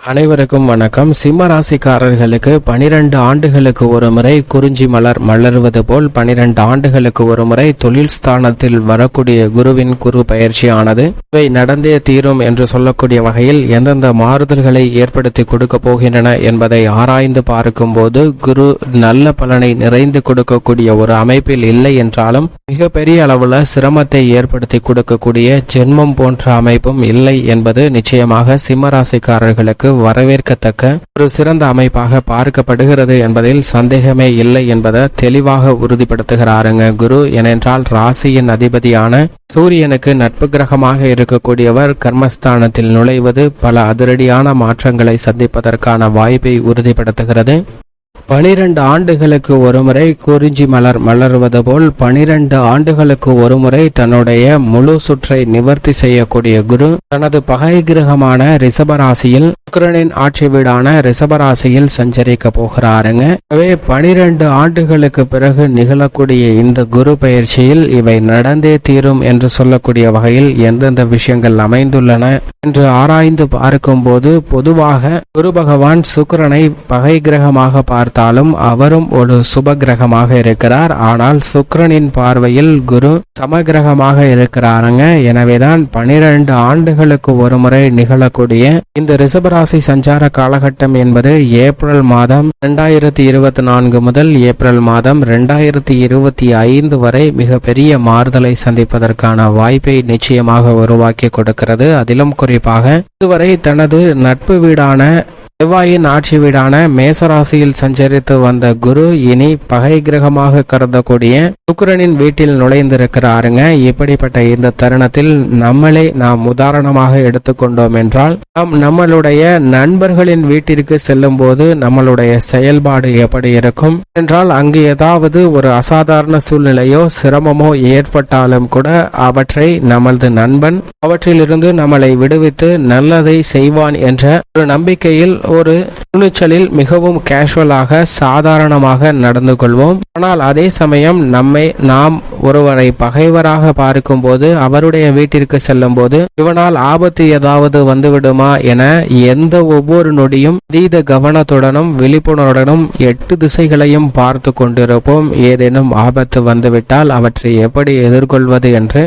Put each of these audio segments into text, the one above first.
அனைவருக்கும் வணக்கம். சிம்ம ராசிக்காரர்களுக்கு பனிரெண்டு ஆண்டுகளுக்கு ஒரு முறை குறிஞ்சி மலர் மலர்வது போல் பனிரெண்டு ஆண்டுகளுக்கு ஒரு முறை தொழில் ஸ்தானத்தில் வரக்கூடிய குருவின் குரு பயிற்சியானது. இவை நடந்தே தீரும் என்று சொல்லக்கூடிய வகையில் எந்தெந்த மாறுதல்களை ஏற்படுத்தி கொடுக்க போகின்றன என்பதை ஆராய்ந்து பார்க்கும்போது குரு நல்ல பலனை நிறைந்து கொடுக்கக்கூடிய ஒரு அமைப்பில் இல்லை என்றாலும் மிகப்பெரிய அளவுல சிரமத்தை ஏற்படுத்தி கொடுக்கக்கூடிய ஜென்மம் போன்ற அமைப்பும் இல்லை என்பது நிச்சயமாக சிம்ம ராசிக்காரர்களுக்கு வரவேற்கத்தக்க ஒரு சிறந்த அமைப்பாக பார்க்கப்படுகிறது என்பதில் சந்தேகமே இல்லை என்பதை தெளிவாக உறுதிப்படுத்துகிறாருங்க குரு. ஏனென்றால் ராசியின் அதிபதியான சூரியனுக்கு நட்பு கிரகமாக இருக்கக்கூடியவர் கர்மஸ்தானத்தில் நுழைவது பல அதிரடியான மாற்றங்களை சந்திப்பதற்கான வாய்ப்பை உறுதிப்படுத்துகிறது. பனிரெண்டு ஆண்டுகளுக்கு ஒருமுறை குறிஞ்சி மலர் மலர்வது போல் பனிரெண்டு ஆண்டுகளுக்கு ஒருமுறை தன்னுடைய முழு சுற்றை நிவர்த்தி செய்யக்கூடிய குரு. தனது பகை கிரகமான ரிஷபராசியில் சுக்கரனின் ஆட்சி வீடான ரிஷபராசியில் சஞ்சரிக்க போகிறாருங்க. எனவே பனிரெண்டு ஆண்டுகளுக்கு பிறகு நிகழக்கூடிய இந்த குரு பயிற்சியில் இவை நடந்தே தீரும் என்று சொல்லக்கூடிய வகையில் எந்தெந்த விஷயங்கள் அமைந்துள்ளன என்று ஆராய்ந்து பார்க்கும்போது பொதுவாக குரு பகவான் சுக்கரனை பகை கிரகமாக பார்த்தாலும் அவரும் ஒரு சுப கிரகமாக இருக்கிறார். ஆனால் சுக்கரனின் பார்வையில் குரு சமகிரகமாக இருக்கிறாருங்க. எனவேதான் பனிரெண்டு ஆண்டுகளுக்கு ஒருமுறை நிகழக்கூடிய இந்த ரிஷபராசி சஞ்சார காலகட்டம் என்பது ஏப்ரல் மாதம் இரண்டாயிரத்தி இருபத்தி நான்கு முதல் ஏப்ரல் மாதம் இரண்டாயிரத்தி இருபத்தி ஐந்து வரை மிகப்பெரிய மாறுதலை சந்திப்பதற்கான வாய்ப்பை நிச்சயமாக உருவாக்கி கொடுக்கிறது. அதிலும் குறிப்பாக இதுவரை தனது நட்பு வீடான செவ்வாயின் ஆட்சி வீடான மேசராசியில் சஞ்சரித்து வந்த குரு இனி பகை கிரகமாக கருதக்கூடிய சுக்கரனின் வீட்டில் நுழைந்திருக்கிறாருங்க. இப்படிப்பட்ட இந்த தருணத்தில் நம்மளே நாம் உதாரணமாக எடுத்துக்கொண்டோம் என்றால் நாம் நம்மளுடைய நண்பர்களின் வீட்டிற்கு செல்லும் போது நம்மளுடைய செயல்பாடு எப்படி இருக்கும்? என்றால் அங்கு ஏதாவது ஒரு அசாதாரண சூழ்நிலையோ சிரமமோ ஏற்பட்டாலும் கூட அவற்றை நமது நண்பன் அவற்றிலிருந்து நம்மளை விடுவித்து நல்லதை செய்வான் என்ற ஒரு நம்பிக்கையில் ஒரு துணிச்சலில் மிகவும் கேஷுவலாக சாதாரணமாக நடந்து கொள்வோம். ஆனால் அதே சமயம் நம்மை நாம் ஒருவரை பகைவராக பார்க்கும்போது அவருடைய வீட்டிற்கு செல்லும் போது இவனால் ஆபத்து ஏதாவது வந்துவிடுமா? என எந்த ஒவ்வொரு நொடியும் அதீத கவனத்துடனும் விழிப்புணர்வுடனும் எட்டு திசைகளையும் பார்த்து கொண்டிருப்போம். ஏதேனும் ஆபத்து வந்துவிட்டால் அவற்றை எப்படி எதிர்கொள்வது என்று.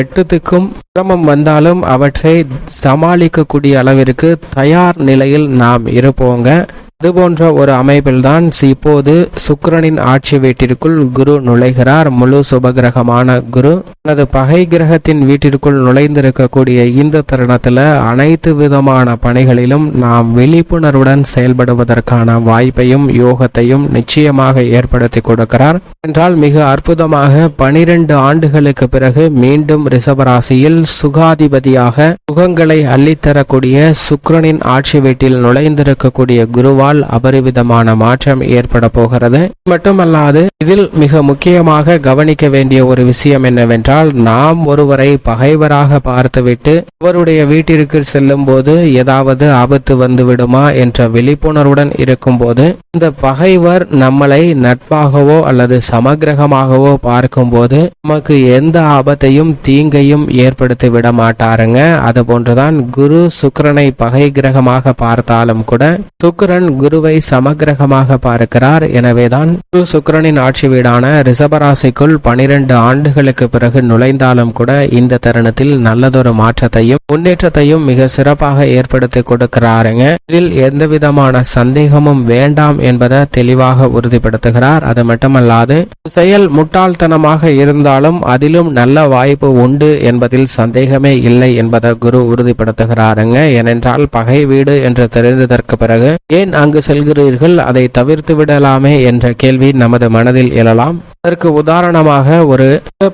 எட்டுத்துக்கும் சிரமம் வந்தாலும் அவற்றை சமாளிக்கக்கூடிய அளவிற்கு தயார் நிலையில் நாம் இருப்போங்க. juga அதுபோன்ற ஒரு அமைப்பில்தான் இப்போது சுக்கரனின் ஆட்சி வீட்டிற்குள் குரு நுழைகிறார். முழு சுபகிரகமான குரு. தனது பகை கிரகத்தின் வீட்டிற்குள் நுழைந்திருக்கக்கூடிய இந்த தருணத்துல அனைத்து விதமான பணிகளிலும் நாம் விழிப்புணர்வுடன் செயல்படுவதற்கான வாய்ப்பையும் யோகத்தையும் நிச்சயமாக ஏற்படுத்தி கொடுக்கிறார். என்றால் மிக அற்புதமாக பனிரெண்டு ஆண்டுகளுக்கு பிறகு மீண்டும் ரிஷபராசியில் சுகாதிபதியாக சுகங்களை அள்ளித்தரக்கூடிய சுக்கிரனின் ஆட்சி வீட்டில் நுழைந்திருக்கக்கூடிய குருவால் அபரிவிதமான மாற்றம் ஏற்பட போகிறது. மட்டுமல்லாது இதில் மிக முக்கியமாக கவனிக்க வேண்டிய ஒரு விஷயம் என்னவென்றால் நாம் ஒருவரை பகைவராக பார்த்துவிட்டு அவருடைய வீட்டிற்கு செல்லும் போது ஏதாவது ஆபத்து வந்து விடுமா என்ற விழிப்புணர்வுடன் இருக்கும்போது இந்த பகைவர் நம்மளை நட்பாகவோ அல்லது சமகிரகமாகவோ பார்க்கும்போது நமக்கு எந்த ஆபத்தையும் தீங்கையும் ஏற்படுத்தி விட மாட்டாருங்க. அது போன்றுதான் குரு சுக்கரனை பகை கிரகமாக பார்த்தாலும் கூட சுக்கரன் குருவை சமகிரகமாக பார்க்கிறார். எனவேதான் குரு சுக்கரனின் ஆட்சி வீடான ரிசபராசிக்குள் பனிரெண்டு ஆண்டுகளுக்கு பிறகு நுழைந்தாலும் கூட இந்த தருணத்தில் நல்லதொரு மாற்றத்தையும் முன்னேற்றத்தையும் மிக சிறப்பாக ஏற்படுத்தி கொடுக்கிறாருங்க. இதில் எந்த விதமான சந்தேகமும் வேண்டாம் என்பதை தெளிவாக உறுதிப்படுத்துகிறார். அது மட்டுமல்லாது செயல் முட்டாள்தனமாக இருந்தாலும் அதிலும் நல்ல வாய்ப்பு உண்டு என்பதில் சந்தேகமே இல்லை என்பதை குரு உறுதிப்படுத்துகிறாருங்க. ஏனென்றால் பகை வீடு என்று தெரிந்ததற்கு பிறகு ஏன் அங்கு செல்கிறீர்கள் அதை தவிர்த்து விடலாமே என்ற கேள்வி நமது மனதில் எழலாம். அதற்கு உதாரணமாக ஒரு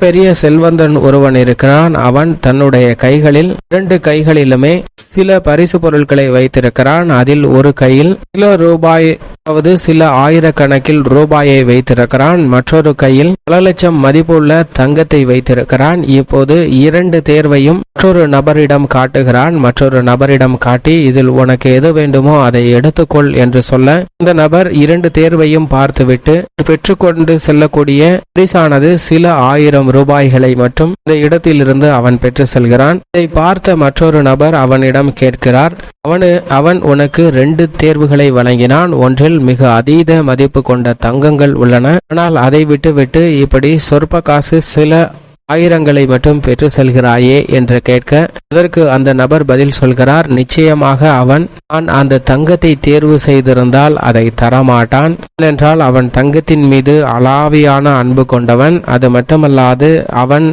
பெரிய செல்வந்தன் ஒருவன் இருக்கிறான். அவன் தன்னுடைய கைகளில் இரண்டு கைகளிலுமே சில பரிசு பொருட்களை வைத்திருக்கிறான். அதில் ஒரு கையில் சில ரூபாய் அதாவது சில ஆயிரக்கணக்கில் ரூபாயை வைத்திருக்கிறான். மற்றொரு கையில் பல லட்சம் மதிப்புள்ள தங்கத்தை வைத்திருக்கிறான். இப்போது இரண்டு தேர்வையும் மற்றொரு நபரிடம் காட்டுகிறான். மற்றொரு நபரிடம் காட்டி இதில் உனக்கு எது வேண்டுமோ அதை எடுத்துக்கொள் என்று சொல்ல இந்த நபர் இரண்டு தேர்வையும் பார்த்துவிட்டு பெற்றுக்கொண்டு செல்லக்கூடிய பரிசானது சில ஆயிரம் ரூபாய்களை மட்டும் இந்த இடத்திலிருந்து அவன் பெற்று செல்கிறான். இதை பார்த்த மற்றொரு நபர் அவனிடம் அவனிடம் கேட்கிறார் அவனு அவன் உனக்கு ரெண்டு தேர்வுகளை வழங்கினான். ஒன்றில் மிக அதீத மதிப்பு கொண்ட தங்கங்கள் உள்ளன. ஆனால் அதை விட்டுவிட்டு இப்படி சொற்ப காசு சில ஆயிரங்களை மட்டும் பெற்று செல்கிறாயே என்று கேட்க அதற்கு அந்த நபர் பதில் சொல்கிறார் நிச்சயமாக அவன் நான் அந்த தங்கத்தை தேர்வு செய்திருந்தால் அதை தரமாட்டான். என்றால் அவன் தங்கத்தின் மீது அலாவியான அன்பு கொண்டவன். அது மட்டுமல்லாது அவன்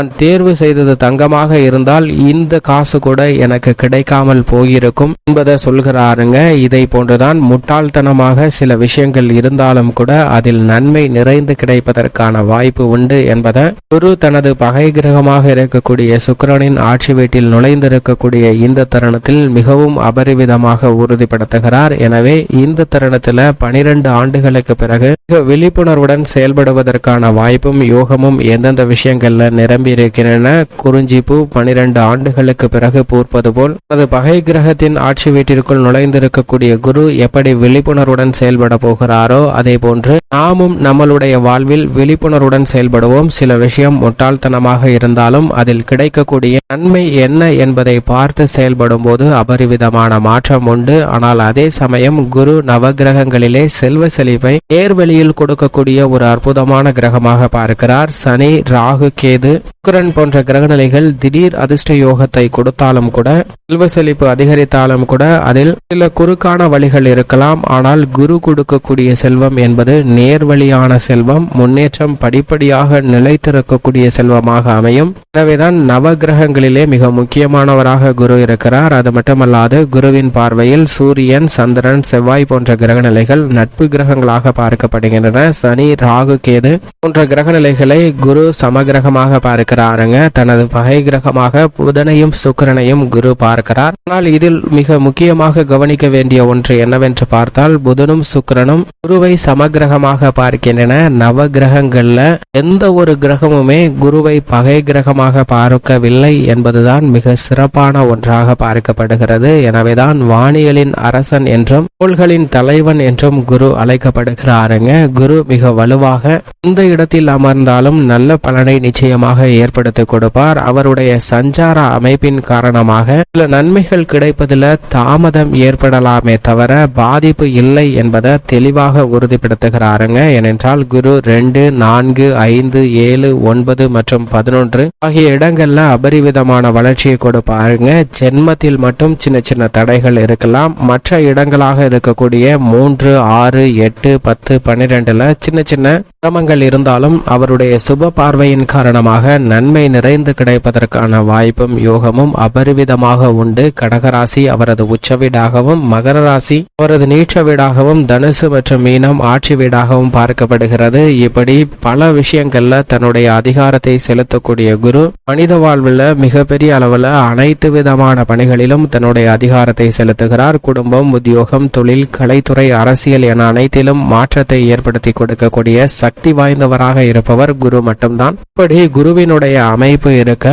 நான் தேர்வு செய்தது தங்கமாக இருந்தால் இந்த காசு கூட எனக்கு கிடைக்காமல் போயிருக்கும் என்பதை சொல்கிறாருங்க. இதை போன்றுதான் முட்டாள்தனமாக சில விஷயங்கள் இருந்தாலும் கூட அதில் நன்மை நிறைந்து கிடைப்பதற்கான வாய்ப்பு உண்டு என்பதை குரு தனது பகை கிரகமாக இருக்கக்கூடிய சுக்கரனின் ஆட்சி வீட்டில் நுழைந்திருக்கக்கூடிய இந்த தருணத்தில் மிகவும் அபரிவிதமாக உறுதிப்படுத்துகிறார். எனவே இந்த தருணத்தில் பனிரெண்டு ஆண்டுகளுக்கு பிறகு மிக விழிப்புணர்வுடன் செயல்படுவதற்கான வாய்ப்பும் யோகமும் எந்தெந்த விஷயங்கள்ல நிரம்பி இருக்கின்றன குறிஞ்சிப்பூ பனிரெண்டு ஆண்டுகளுக்கு பிறகு பூர்ப்பது போல் தனது பகை கிரகத்தின் ஆட்சி வீட்டிற்குள் நுழைந்திருக்கக்கூடிய குரு எப்படி விழிப்புணர்வுடன் செயல்பட போகிறாரோ அதே போன்று நாமும் நம்மளுடைய வாழ்வில் விழிப்புணர்வுடன் செயல்படுவோம். சில விஷயம் முட்டாள்தனமாக இருந்தாலும் அதில் கிடைக்கக்கூடிய நன்மை என்ன என்பதை பார்த்து செயல்படும் போது அபரிவிதமான மாற்றம் உண்டு. ஆனால் அதே சமயம் குரு நவகிரகங்களிலே செல்வ செழிப்பை நேர்வழியில் கொடுக்கக்கூடிய ஒரு அற்புதமான கிரகமாக பார்க்கிறார். சனி ராகு கேது சுக்கரன் போன்ற கிரகநிலைகள் திடீர் அதிர்ஷ்ட யோகத்தை கொடுத்தாலும் கூட செல்வ செழிப்பு அதிகரித்தாலும் கூட அதில் சில குறுக்கான வழிகள் இருக்கலாம். ஆனால் குரு கொடுக்கக்கூடிய செல்வம் என்பது நேர்வழியான செல்வம். முன்னேற்றம் படிப்படியாக நிலைத்திருக்கக்கூடிய செல்வமாக அமையும். எனவேதான் நவ கிரகங்களிலே மிக முக்கியமானவராக குரு இருக்கிறார். அது மட்டுமல்லாது குருவின் பார்வையில் சூரியன் சந்திரன் செவ்வாய் போன்ற கிரகநிலைகள் நட்பு கிரகங்களாக பார்க்கப்படுகின்றன. சனி ராகு கேது போன்ற கிரகநிலைகளை குரு சமகிரகமாக பார்க்க பார்க்கிறாருங்க. தனது பகை கிரகமாக புதனையும் சுக்கிரனையும் குரு பார்க்கிறார். ஆனால் இதில் மிக முக்கியமாக கவனிக்க வேண்டிய ஒன்று என்னவென்று பார்த்தால் புதனும் சுக்கிரனும் குருவை சமகிரகமாக பார்க்கின்றன. நவ கிரகங்கள்ல எந்த ஒரு கிரகமுமே குருவை பகை கிரகமாக பார்க்கவில்லை என்பதுதான் மிக சிறப்பான ஒன்றாக பார்க்கப்படுகிறது. எனவேதான் வானியலின் அரசன் என்றும் கோள்களின் தலைவன் என்றும் குரு அழைக்கப்படுகிறாருங்க. குரு மிக வலுவாக எந்த இடத்தில் அமர்ந்தாலும் நல்ல பலனை நிச்சயமாக ஏற்படுத்தி கொடுப்பார் அவருடைய சஞ்சார அமைப்பின் காரணமாக சில நன்மைகள் கிடைப்பதில் தாமதம் ஏற்படலாமே தவிர பாதிப்பு இல்லை என்பதை தெளிவாக உறுதிப்படுத்துகிறாருங்க. ஏனென்றால் குரு ரெண்டு நான்கு ஐந்து ஏழு ஒன்பது மற்றும் பதினொன்று ஆகிய இடங்கள்ல அபரிவிதமான வளர்ச்சியை கொடுப்பாருங்க. ஜென்மத்தில் மட்டும் சின்ன சின்ன தடைகள் இருக்கலாம். மற்ற இடங்களாக இருக்கக்கூடிய மூன்று ஆறு எட்டு பத்து பன்னிரெண்டுல சின்ன சின்ன சிரமங்கள் இருந்தாலும் அவருடைய சுப பார்வையின் காரணமாக நன்மை நிறைந்து கிடைப்பதற்கான வாய்ப்பும் யோகமும் அபரிவிதமாக உண்டு. கடகராசி அவரது உச்ச வீடாகவும் மகர ராசி அவரது நீச்ச வீடாகவும் தனுசு மற்றும் மீனம் ஆட்சி வீடாகவும் பார்க்கப்படுகிறது. இப்படி பல விஷயங்கள்ல தன்னுடைய அதிகாரத்தை செலுத்தக்கூடிய குரு மனித வாழ்வில் மிகப்பெரிய அளவில் அனைத்து விதமான பணிகளிலும் தன்னுடைய அதிகாரத்தை செலுத்துகிறார். குடும்பம் உத்தியோகம் தொழில் கலைத்துறை அரசியல் என அனைத்திலும் மாற்றத்தை ஏற்படுத்தி கொடுக்கக்கூடிய சக்தி வாய்ந்தவராக இருப்பவர் குரு மட்டும்தான். இப்படி குருவினுடைய அமைப்பு இருக்க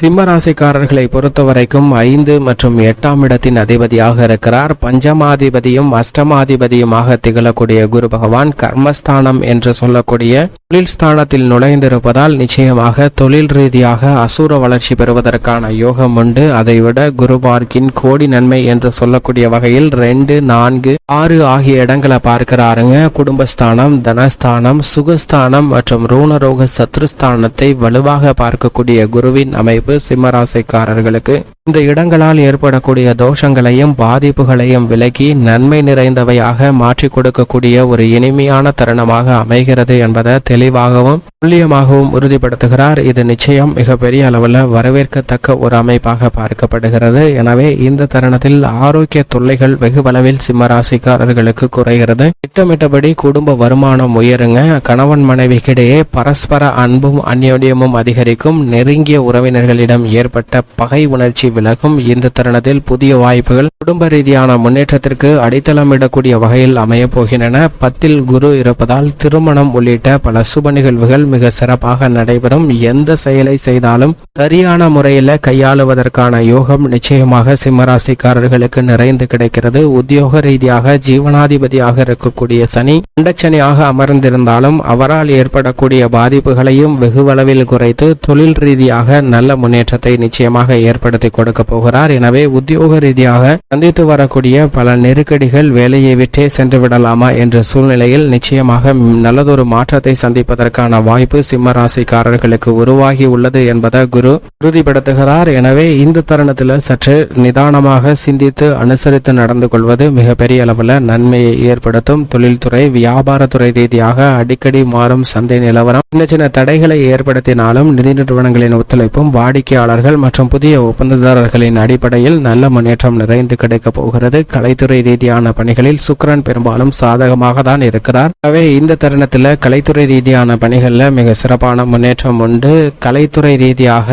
சிம்மராசிக்காரர்களை பொறுத்த பொறுத்தவரைக்கும் ஐந்து மற்றும் எட்டாம் இடத்தின் அதிபதியாக இருக்கிறார். பஞ்சமாதிபதியும் அஷ்டமாதிபதியுமாக திகழக்கூடிய குரு பகவான் கர்மஸ்தானம் என்று சொல்லக்கூடிய தொழில் ஸ்தானத்தில் நுழைந்திருப்பதால் நிச்சயமாக தொழில் ரீதியாக அசுர வளர்ச்சி பெறுவதற்கான யோகம் உண்டு. அதைவிட குரு பார்க்கின் கோடி நன்மை என்று சொல்லக்கூடிய வகையில் ரெண்டு நான்கு ஆறு ஆகிய இடங்களை பார்க்கிறாருங்க. குடும்பஸ்தானம் தனஸ்தானம் சுகஸ்தானம் மற்றும் ரூணரோக சத்ருஸ்தானத்தை வலுவாக பார்க்கக்கூடிய குருவின் அமைப்பு சிம்மராசிக்காரர்களுக்கு இந்த இடங்களால் ஏற்படக்கூடிய தோஷங்களையும் பாதிப்புகளையும் விலக்கி நன்மை நிறைந்தவையாக மாற்றிக் கொடுக்கக்கூடிய ஒரு இனிமையான தருணமாக அமைகிறது என்பதை தெளிவாகவும் துல்லியமாகவும் உறுதிப்படுத்துகிறார். இது நிச்சயம் மிகப்பெரிய அளவில் வரவேற்கத்தக்க ஒரு அமைப்பாக பார்க்கப்படுகிறது. எனவே இந்த தருணத்தில் ஆரோக்கிய தொல்லைகள் வெகுவளவில் சிம்மராசிக்காரர்களுக்கு குறைகிறது. திட்டமிட்டபடி குடும்ப வருமானம் உயருங்க. கணவன் மனைவிக்கிடையே பரஸ்பர அன்பும் அந்யோன்யமும் அதிகரிக்கும். நெருங்கிய உறவினர்களிடம் ஏற்பட்ட பகை உணர்ச்சி விலகும். இந்த தருணத்தில் புதிய வாய்ப்புகள் குடும்ப ரீதியான முன்னேற்றத்திற்கு அடித்தளமிடக்கூடிய வகையில் அமையப் போகின்றன. பத்தில் குரு இருப்பதால் திருமணம் உள்ளிட்ட பல சுப நிகழ்வுகள் மிக சிறப்பாக நடைபெறும். எந்த செயலை செய்தாலும் சரியான முறையில் கையாளுவதற்கான யோகம் நிச்சயமாக சிம்மராசிக்காரர்களுக்கு நிறைந்து கிடைக்கிறது. உத்தியோக ரீதியாக ஜீவனாதிபதியாக இருக்கக்கூடிய சனி அண்டச்சனியாக அமர்ந்திருந்தாலும் அவரால் ஏற்படக்கூடிய பாதிப்புகளையும் வெகுவளவில் குறைத்து தொழில் ரீதியாக நல்ல முன்னேற்றத்தை நிச்சயமாக ஏற்படுத்தி கொடுக்க போகிறார். எனவே உத்தியோக ரீதியாக சந்தித்து வரக்கூடிய பல நெருக்கடிகள் வேலையை விட்டே சென்று விடலாமா என்ற சூழ்நிலையில் நிச்சயமாக நல்லதொரு மாற்றத்தை சந்திப்பதற்கான வாய்ப்பு சிம்மராசிக்காரர்களுக்கு உருவாகி உள்ளது என்பதை குரு உறுதிப்படுத்துகிறார். எனவே இந்த தருணத்தில் சற்று நிதானமாக சிந்தித்து அனுசரித்து நடந்து கொள்வது மிகப்பெரிய அளவில் நன்மையை ஏற்படுத்தும். தொழில்துறை வியாபாரத்துறை ரீதியாக அடிக்கடி மாறும் சந்தை நிலவரம். சின்ன சின்ன தடைகளை ஏற்படுத்தினாலும் நிதி நிறுவனங்களின் ஒத்துழைப்பும் வாடிக்கையாளர்கள் மற்றும் புதிய ஒப்பந்ததாரர்களின் அடிப்படையில் நல்ல முன்னேற்றம் நிறைந்து கிடைக்கப் போகிறது. கலைத்துறை ரீதியான பணிகளில் சுக்கிரன் பெரும்பாலும் சாதகமாக தான் இருக்கிறார். எனவே இந்த தருணத்தில் கலைத்துறை ரீதியான பணிகளில் மிக சிறப்பான முன்னேற்றம் உண்டு. கலைத்துறை ரீதியாக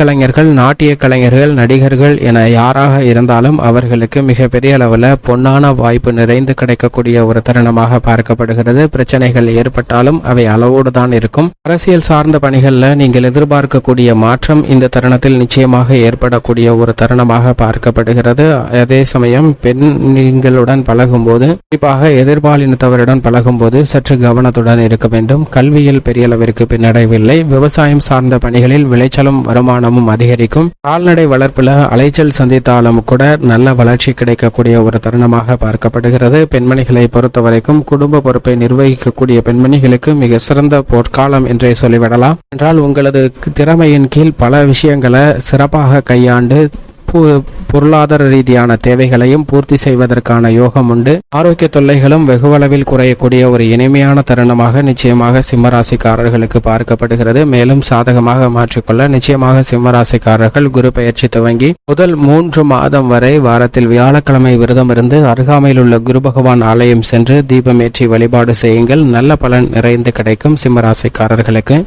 கலைஞர்கள் நாட்டிய கலைஞர்கள் நடிகர்கள் என யாராக இருந்தாலும் அவர்களுக்கு மிகப்பெரிய அளவில் பொன்னான வாய்ப்பு நிறைந்து கிடைக்கக்கூடிய ஒரு தருணமாக பார்க்கப்படுகிறது. பிரச்சனைகள் ஏற்பட்டாலும் அவை அளவோடு தான் இருக்கும். அரசியல் சார்ந்த பணிகளில் நீங்கள் எதிர்பார்க்கக்கூடிய மாற்றம் இந்த தருணத்தில் நிச்சயமாக ஏற்படக்கூடிய ஒரு தருணமாக பார்க்கப்படுகிறது. அதே சமயம் பெண்களுடன் பழகும்போது குறிப்பாக எதிர்பாலினத்தவருடன் பழகும்போது சற்று கவனத்துடன் இருக்க வேண்டும். கல்வியில் பெரிய அளவிற்கு பின்னடைவில்லை. விவசாயம் சார்ந்த பணிகளில் விளைச்சலும் வருமானமும் அதிகரிக்கும். கால்நடை வளர்ப்புல அலைச்சல் சந்தித்தாலும் கூட நல்ல வளர்ச்சி கிடைக்கக்கூடிய ஒரு தருணமாக பார்க்கப்படுகிறது. பெண்மணிகளை பொறுத்தவரைக்கும் குடும்ப பொறுப்பை நிர்வகிக்கக்கூடிய பெண்மணிகளுக்கு மிக சிறந்த பொற்காலம் என்றே சொல்லிவிடலாம். என்றால் உங்களது திறமையின் கீழ் பல விஷயங்களை சிறப்பாக கையாண்டு பொருளாதார ரீதியான தேவைகளையும் பூர்த்தி செய்வதற்கான யோகம் உண்டு. ஆரோக்கிய தொல்லைகளும் வெகுவளவில் குறையக்கூடிய ஒரு இனிமையான தருணமாக நிச்சயமாக சிம்மராசிக்காரர்களுக்கு பார்க்கப்படுகிறது. மேலும் சாதகமாக மாற்றிக்கொள்ள நிச்சயமாக சிம்மராசிக்காரர்கள் குரு பெயர்ச்சி துவங்கி முதல் மூன்று மாதம் வரை வாரத்தில் வியாழக்கிழமை விரதம் இருந்து அருகாமையில் உள்ள குரு பகவான் ஆலயம் சென்று தீபமேற்றி வழிபாடு செய்யுங்கள். நல்ல பலன் நிறைந்து கிடைக்கும் சிம்மராசிக்காரர்களுக்கு.